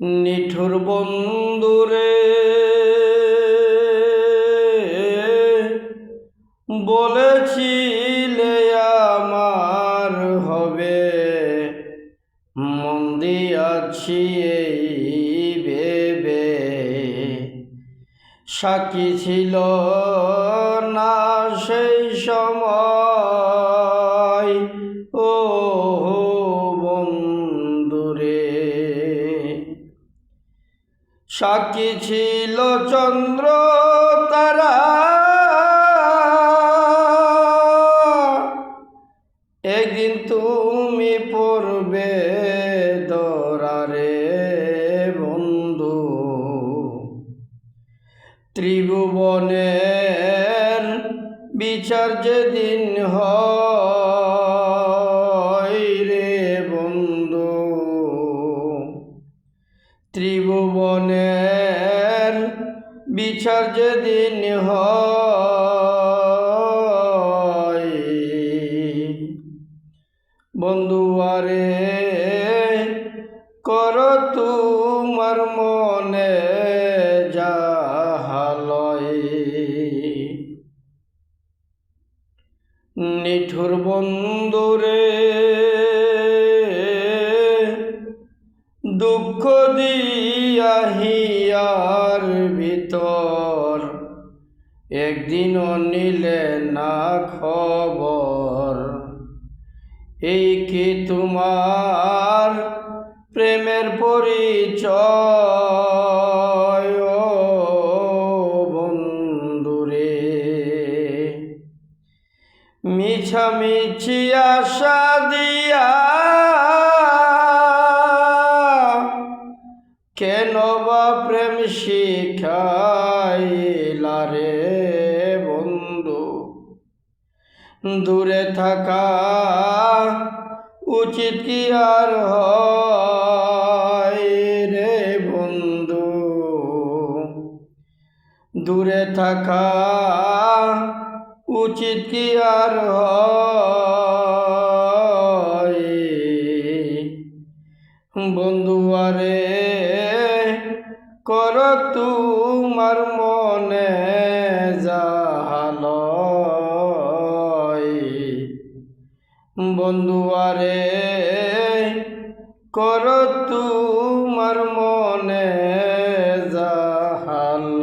নিঠুর বন্ধুরে বলেছিলে আমার হবে। মন আছি এই ভেবে। সাক্ষী ছিল না সেই সময়। সাক্ষী ছিল চন্দ্র তারা। একদিন তুমি পড়বে দরারে বন্ধু। ত্রিভুবনের বিচার যেদিন হয় বিচার যেদিন হয় বন্ধু আরে কর তোমার মনে যাহালয় নিঠুর বন্ধুরে দুঃখ দিয়া হিয়ার ভিতর একদিনও নিলে না খবর। এই কি তোমার প্রেমের পরিচয় বন্ধুরে মিছামিছি আশা দিয়া প্রেম শিখাইলা রে বন্ধু। দূরে থাকা উচিত কি আর রে বন্ধু? দূরে থাকা উচিত কি আর বন্ধু আরে কর তোমার মনে জাহাল বন্ধুয়ারে কর তোমার মনে জাহাল